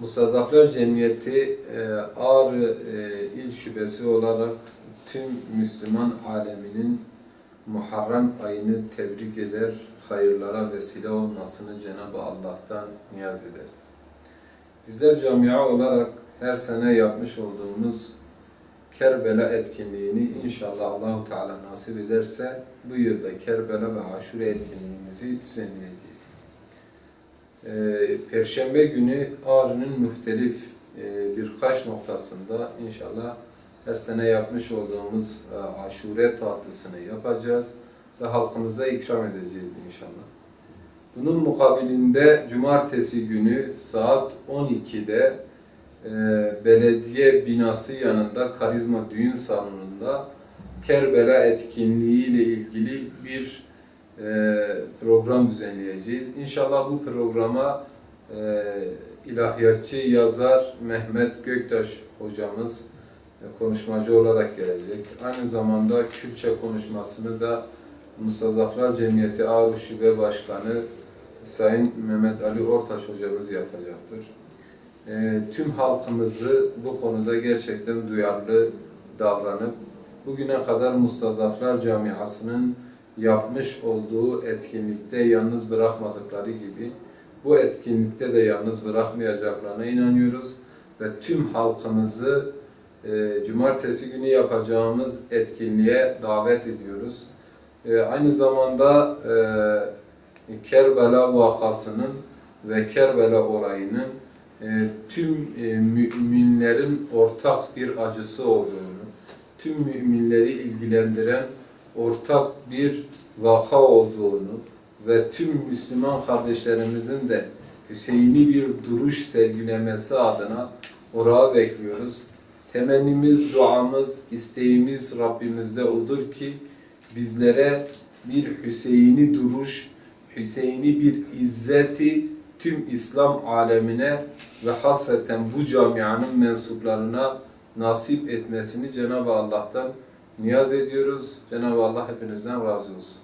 Mustazaflar Cemiyeti e, Ağrı e, İl Şubesi olarak tüm Müslüman aleminin Muharrem ayını tebrik eder, hayırlara vesile olmasını Cenab-ı Allah'tan niyaz ederiz. Bizler camia olarak her sene yapmış olduğumuz Kerbela etkinliğini inşallah Allahu Teala nasip ederse bu yılda Kerbela ve Aşure etkinliğimizi düzenleyeceğiz. Ee, Perşembe günü Ağrı'nın muhtelif e, birkaç noktasında inşallah her sene yapmış olduğumuz e, aşure tatlısını yapacağız ve halkımıza ikram edeceğiz inşallah. Bunun mukabilinde cumartesi günü saat 12'de e, belediye binası yanında Karizma Düğün Salonu'nda Kerbela etkinliği ile ilgili bir e, program düzenleyeceğiz. İnşallah bu programa ilahiyatçı yazar Mehmet Göktaş hocamız e, konuşmacı olarak gelecek. Aynı zamanda Kürtçe konuşmasını da Mustazaflar Cemiyeti Ağrı Şube Başkanı Sayın Mehmet Ali Ortaş hocamız yapacaktır. E, tüm halkımızı bu konuda gerçekten duyarlı davranıp bugüne kadar Mustazaflar Camiası'nın yapmış olduğu etkinlikte yalnız bırakmadıkları gibi bu etkinlikte de yalnız bırakmayacaklarına inanıyoruz ve tüm halkımızı e, cumartesi günü yapacağımız etkinliğe davet ediyoruz. E, aynı zamanda e, Kerbela vakasının ve Kerbela olayının e, tüm e, müminlerin ortak bir acısı olduğunu, tüm müminleri ilgilendiren ortak bir vaka olduğunu ve tüm Müslüman kardeşlerimizin de Hüseyin'i bir duruş sergilemesi adına oraya bekliyoruz. Temennimiz, duamız, isteğimiz Rabbimizde odur ki bizlere bir Hüseyin'i duruş, Hüseyin'i bir izzeti tüm İslam alemine ve hasreten bu camianın mensuplarına nasip etmesini Cenab-ı Allah'tan niyaz ediyoruz. Cenab-ı Allah hepinizden razı olsun.